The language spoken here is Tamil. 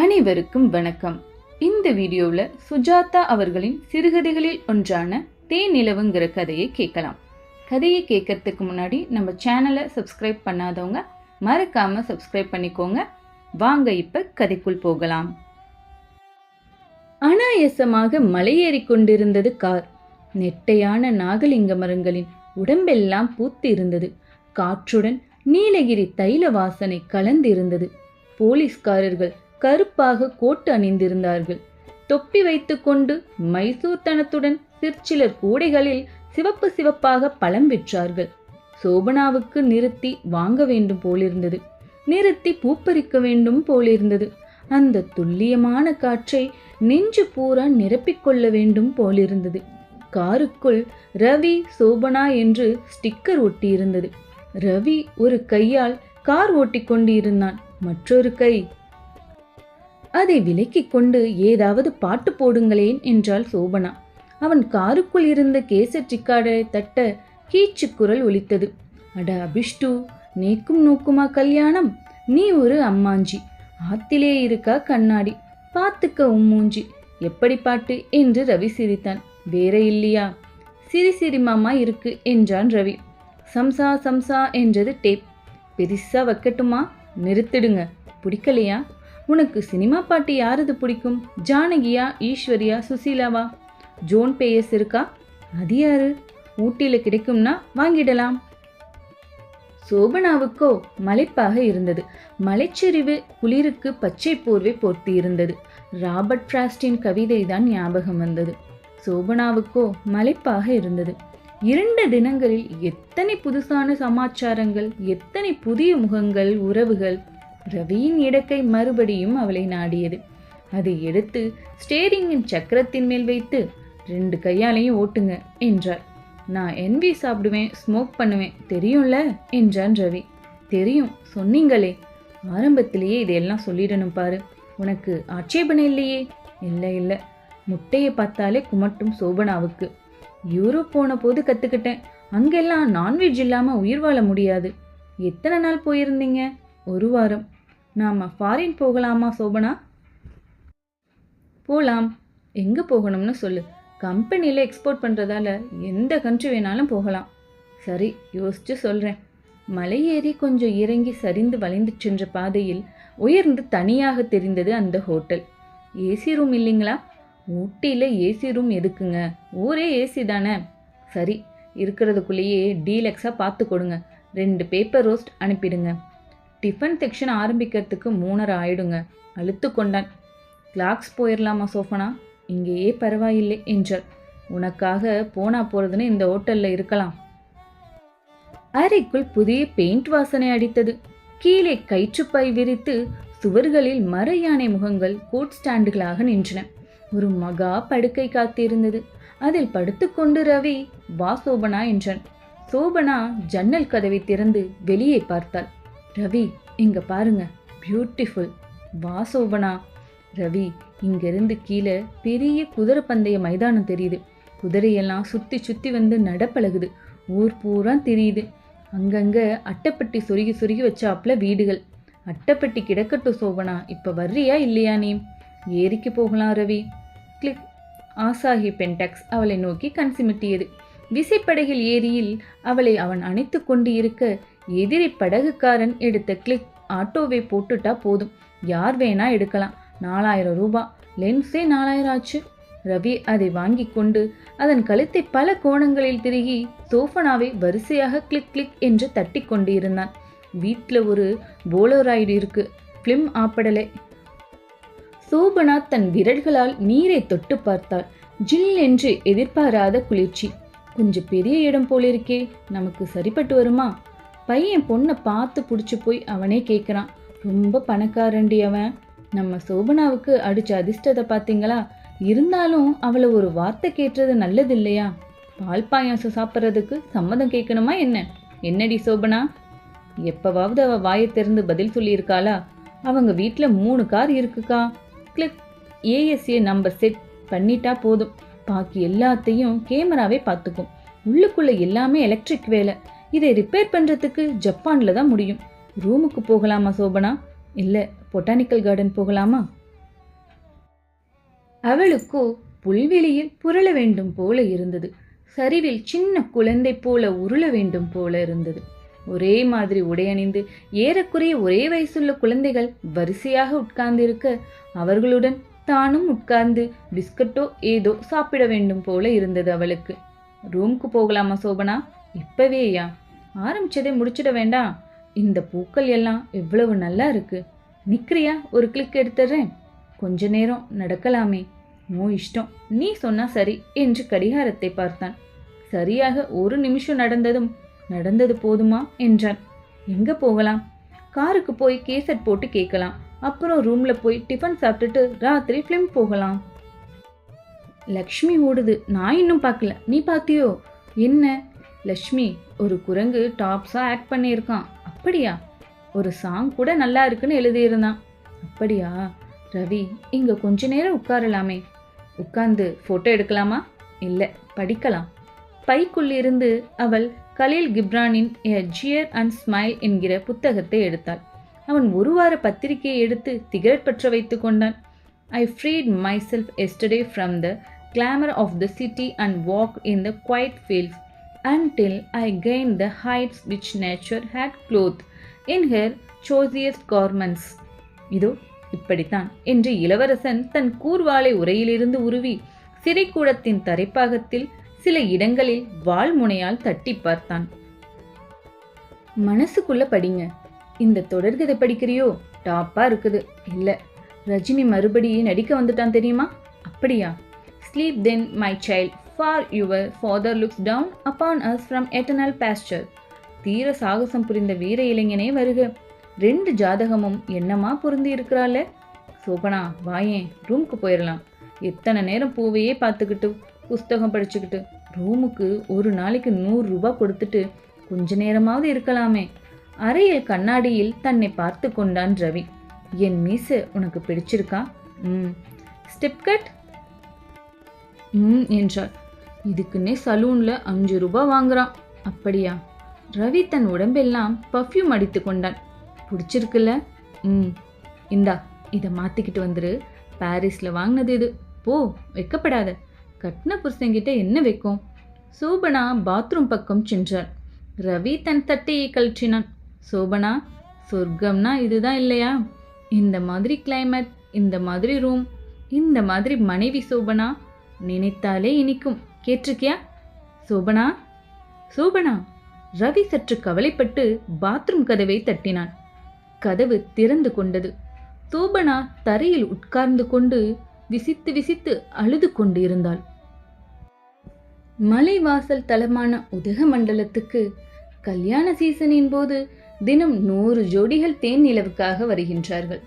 அனைவருக்கும் வணக்கம். இந்த வீடியோவில் சுஜாதா அவர்களின் சிறுகதைகளில் ஒன்றான தேன் நிலவுங்கிற கதையை கேட்கலாம். கதையை கேட்கறதுக்கு முன்னாடி நம்ம சேனலை சப்ஸ்கிரைப் பண்ணாதவங்க மறக்காம சப்ஸ்கிரைப் பண்ணிக்கோங்க. வாங்க இப்ப கதைக்குள் போகலாம். அனாயசமாக மலையேறி கொண்டிருந்தது கார். நெட்டையான நாகலிங்க மரங்களின் உடம்பெல்லாம் பூத்து இருந்தது காற்றுடன் நீலகிரி தைல வாசனை கலந்திருந்தது. போலீஸ்காரர்கள் கருப்பாக கோட்டு அணிந்திருந்தார்கள். தொப்பி வைத்துக்கொண்டு மைசூர் தனத்துடன் சிற்சிலர் கூடைகளில் சிவப்பு சிவப்பாக பழம் விற்றார்கள் சோபனாவுக்கு நிறுத்தி வாங்க வேண்டும் போலிருந்தது. நிறுத்தி பூப்பறிக்க வேண்டும் போலிருந்தது. அந்த துல்லியமான காற்றை நெஞ்சு பூரா நிரப்பிக்கொள்ள வேண்டும் போலிருந்தது. காருக்குள் ரவி சோபனா என்று ஸ்டிக்கர் ஒட்டியிருந்தது. ரவி ஒரு கையால் கார் ஓட்டிக் இருந்தான் மற்றொரு கை அதை விலக்கிக் கொண்டு ஏதாவது பாட்டு போடுங்களேன் என்றாள் சோபனா. அவன் காருக்குள் இருந்த கேசட் ரிக்கார்டரை தட்ட கீச்சு குரல் ஒலித்தது. அட அபிஷ்டு நேக்கும் நோக்குமா கல்யாணம்? நீ ஒரு அம்மாஞ்சி. ஆத்திலே இருக்கா கண்ணாடி. பார்த்துக்க உம்மூஞ்சி எப்படி பாட்டு? என்று ரவி சிரித்தான். வேற இல்லையா? சிரி சிரி மாமா இருக்கு என்றான் ரவி. சம்சா சம்சா என்றது டேப். பெரிசா வைக்கட்டுமா? நிறுத்திடுங்க. பிடிக்கலையா? உனக்கு சினிமா பாட்டு யாரது பிடிக்கும்? ஜானகியா ஈஸ்வரியா சுசீலாவா? ஜோன் பேயஸ் இருக்கா? அது யாரு? ஊட்டியில் கிடைக்கும்னா வாங்கிடலாம். சோபனாவுக்கோ மலைப்பாக இருந்தது. மலைச்சரிவு குளிருக்கு பச்சை போர்வை போர்த்தி இருந்தது ராபர்ட் ஃப்ராஸ்டின் கவிதை தான் ஞாபகம் வந்தது. சோபனாவுக்கோ மலைப்பாக இருந்தது. இரண்டு தினங்களில் எத்தனை புதுசான சமாச்சாரங்கள் எத்தனை புதிய முகங்கள் உறவுகள் ரவியின் இடக்கை மறுபடியும் அவளை நாடியது. அதை எடுத்து ஸ்டேரிங்கின் சக்கரத்தின் மேல் வைத்து ரெண்டு கையாலையும் ஓட்டுங்க என்றார் நான் என்வி சாப்பிடுவேன் ஸ்மோக் பண்ணுவேன் தெரியும்ல என்றான் ரவி. தெரியும் சொன்னீங்களே. ஆரம்பத்திலேயே இதையெல்லாம் சொல்லிடணும் பாரு. உனக்கு ஆட்சேபனை இல்லையே? இல்லை இல்லை. முட்டையை பார்த்தாலே குமட்டும் சோபனாவுக்கு. யூரோப் போன போது கற்றுக்கிட்டேன் அங்கெல்லாம் நான்வெஜ் இல்லாமல் உயிர் வாழ முடியாது. எத்தனை நாள் போயிருந்தீங்க? ஒரு வாரம். நாம் ஃபாரின் போகலாமா சோபனா? போகலாம் எங்கே போகணும்னு சொல்லு. கம்பெனியில் எக்ஸ்போர்ட் பண்ணுறதால எந்த கண்ட்ரி வேணாலும் போகலாம். சரி யோசிச்சு சொல்கிறேன் மலை ஏறி கொஞ்சம் இறங்கி சரிந்து வளைந்து சென்ற பாதையில் உயர்ந்து தனியாக தெரிந்தது அந்த ஹோட்டல். ஏசி ரூம் இல்லைங்களா? ஊட்டியில் ஏசி ரூம் எதுக்குங்க? ஊரே ஏசி தானே. சரி இருக்கிறதுக்குள்ளேயே டீலக்ஸாக பார்த்து கொடுங்க. ரெண்டு பேப்பர் ரோஸ்ட் அனுப்பிடுங்க. டிஃபன் செக்ஷன் ஆரம்பிக்கிறதுக்கு மூணரை ஆயிடுங்க. அழுத்து கொண்டான். கிளாக்ஸ் போயிடலாமா சோஃபனா? இங்கேயே பரவாயில்லை என்றார் உனக்காக போனா போறதுன்னு இந்த ஹோட்டல்ல இருக்கலாம். அறைக்குள் புதிய பெயிண்ட் வாசனை அடித்தது. கீழே கயிற்றுப்பை விரித்து சுவர்களில் மர யானை முகங்கள் கோட் ஸ்டாண்டுகளாக நின்றன. ஒரு மகா படுக்கை காத்திருந்தது. அதில் படுத்துக்கொண்டு ரவி வா சோபனா என்றான். சோபனா ஜன்னல் கதவை திறந்து வெளியே பார்த்தாள். ரவி இங்க பாருங்க. பியூட்டிஃபுல் வா சோபனா ரவி இங்கிருந்து கீழே பெரிய குதிரை பந்தய மைதானம் தெரியுது. குதிரையெல்லாம் சுத்தி சுத்தி வந்து நடப்பழகுது. ஊர் பூரா தெரியுது. அங்கங்க அட்டைப்பட்டி சொருகி சொருகி வச்சாப்புல வீடுகள். அட்டைப்பட்டி கிடக்கட்டும் சோபனா இப்ப வர்றியா இல்லையா நீ? ஏரிக்கு போகலாம் ரவி. கிளிக். ஆசாஹி பென்டாக்ஸ் அவளை நோக்கி கண் சிமிட்டியது. விசைப்படகில் ஏரியில் அவளை அவன் அணைத்து கொண்டு இருக்க எதிரி படகுக்காரன் எடுத்த கிளிக் ஆட்டோவை போட்டுட்டா போதும். யார் வேணா எடுக்கலாம். நாலாயிரம் ரூபாய் லென்ஸே நாலாயிரம் ஆச்சு. ரவி அதை வாங்கி கொண்டு அதன் கழுத்தை பல கோணங்களில் திருகி சோஃபனாவை வரிசையாக கிளிக் கிளிக் என்று தட்டி கொண்டு இருந்தான் வீட்டில் ஒரு போலோராய்டு இருக்கு. ஃபிலிம் ஆப்படலை. சோபனா தன் விரல்களால் நீரை தொட்டு பார்த்தாள். ஜில் என்று எதிர்பாராத குளிர்ச்சி. கொஞ்சம் பெரிய இடம் போலிருக்கே நமக்கு சரிப்பட்டு வருமா? பையன் பொண்ணை பார்த்து பிடிச்சி போய் அவனே கேட்குறான் ரொம்ப பணக்காரண்டி அவன். நம்ம சோபனாவுக்கு அடிச்ச அதிர்ஷ்டத்தை பார்த்தீங்களா? இருந்தாலும் அவளை ஒரு வார்த்தை கேட்டது நல்லது இல்லையா பால் பாயாசம் சாப்பிட்றதுக்கு சம்மதம் கேட்கணுமா என்ன? என்னடி சோபனா? எப்பவாவது அவள் வாயை திறந்து பதில் சொல்லியிருக்காளா? அவங்க வீட்டில் மூணு கார் இருக்குக்கா. கிளிக். ஏஎஸ்ஏ நம்பர் செட் பண்ணிட்டா போதும். பாக்கி எல்லாத்தையும் கேமராவே பார்த்துக்கும். உள்ளுக்குள்ள எல்லாமே எலக்ட்ரிக் வேலை. இதை ரிப்பேர் பண்ணுறதுக்கு ஜப்பானில் தான் முடியும். ரூமுக்கு போகலாமா சோபனா? இல்லை பொட்டானிக்கல் கார்டன் போகலாமா? அவளுக்கோ புல்வெளியில் புரள வேண்டும் போல இருந்தது. சரிவில் சின்ன குழந்தை போல உருள வேண்டும் போல இருந்தது. ஒரே மாதிரி உடையணிந்து ஏறக்குறைய ஒரே வயசுள்ள குழந்தைகள் வரிசையாக உட்கார்ந்திருக்க அவர்களுடன் தானும் உட்கார்ந்து பிஸ்கட்டோ ஏதோ சாப்பிட வேண்டும் போல இருந்தது அவளுக்கு. ரூம்க்கு போகலாமா சோபனா? இப்பவேயா? ஆரம்பிச்சதே முடிச்சிட வேண்டாம். இந்த பூக்கள் எல்லாம் எவ்வளவு நல்லா இருக்கு. நிக்கிறியா? ஒரு கிளிக் எடுத்துடுறேன். கொஞ்ச நேரம் நடக்கலாமே. நோ இஷ்டம். நீ சொன்னா சரி என்று கடிகாரத்தை பார்த்தான். சரியாக ஒரு நிமிஷம் நடந்ததும் நடந்தது போதுமா? என்றான். எங்க போகலாம்? காருக்கு போய் கேசட் போட்டு கேட்கலாம். அப்புறம் ரூம்ல போய் டிஃபன் சாப்பிட்டுட்டு ராத்திரி ஃபிலிம் போகலாம். லக்ஷ்மி ஓடுது. நான் இன்னும் பார்க்கல. நீ பார்த்தியோ? என்ன? லக்ஷ்மி ஒரு குரங்கு டாப்ஸா ஆக்ட் பண்ணியிருக்கான். அப்படியா? ஒரு சாங் கூட நல்லா இருக்குன்னு எழுதியிருந்தான். அப்படியா? ரவி இங்க கொஞ்ச நேரம் உட்காரலாமே. உட்கார்ந்து ஃபோட்டோ எடுக்கலாமா? இல்லை படிக்கலாம். பைக்குள்ளிருந்து அவள் கலீல் கிப்ரானின் எ ஜியர் அண்ட் ஸ்மைல் என்கிற புத்தகத்தை எடுத்தாள். அவன் ஒரு வார பத்திரிகையை எடுத்து திகழ் பற்ற வைத்து கொண்டான். I freed myself yesterday from the glamour of the city and walk in the quiet fields until I gain the heights which nature had clothed in her choicest garments இதோ இப்படித்தான். என்று இளவரசன் தன் கூர்வாளை உரையிலிருந்து உருவி சிறைக்கூடத்தின் தரைப்பாகத்தில் சில இடங்களில் வாள்முனையால் தட்டி பார்த்தான். மனசுக்குள்ள படிங்க. இந்த தொடர்கதை படிக்கிறியோ? டாப்பாக இருக்குது. இல்லை. ரஜினி மறுபடி நடிக்க வந்துட்டான் தெரியுமா? அப்படியா. Sleep then my child for your father looks down upon us from eternal pasture தீர சாகசம் புரிந்த வீர இளைஞனே வருக. ரெண்டு ஜாதகமும் என்னமா பொருந்தி இருக்கிறாள? சோபனா வாயேன் ரூமுக்கு போயிடலாம் எத்தனை நேரம் பூவையே பார்த்துக்கிட்டு புஸ்தகம் படிச்சுக்கிட்டு ரூமுக்கு ஒரு நாளைக்கு நூறு ரூபாய் கொடுத்துட்டு கொஞ்ச நேரமாவது இருக்கலாமே. அறையில் கண்ணாடியில் தன்னை பார்த்து கொண்டான் ரவி. என் மீசு உனக்கு பிடிச்சிருக்கா? ம். Step cut. ம் என்றாள். இதுக்குன்னே சலூனில் அஞ்சு ரூபாய் வாங்குறான். அப்படியா? ரவி தன் உடம்பெல்லாம் பர்ஃப்யூம் அடித்து கொண்டான். பிடிச்சிருக்குல்ல? ம். இந்தா இதை மாற்றிக்கிட்டு வந்துரு. பாரிஸில் வாங்கினது இது. போ வைக்கப்படாத. கட்டின புருஷங்கிட்ட என்ன வைக்கும்? சோபனா பாத்ரூம் பக்கம் சென்றார் ரவி தன் தட்டையை கழற்றினான். சோபனா சொர்க்கம்னா இதுதான் இல்லையா? இந்த மாதிரி கிளைமேட் இந்த மாதிரி ரூம் இந்த மாதிரி மனைவி சோபனா நினைத்தாலே இனிக்கும். கேட்டிருக்கியா? சோபனா சோபனா. ரவி சற்று கவலைப்பட்டு பாத்ரூம் கதவை தட்டினான். கதவு திறந்து கொண்டது. சோபனா தரையில் உட்கார்ந்து கொண்டு விசித்து விசித்து அழுது கொண்டு இருந்தாள் மலைவாசல் தலமான உதகமண்டலத்துக்கு கல்யாண சீசனின் போது தினம் நூறு ஜோடிகள் தேன் நிலவுக்காக வருகின்றார்கள்.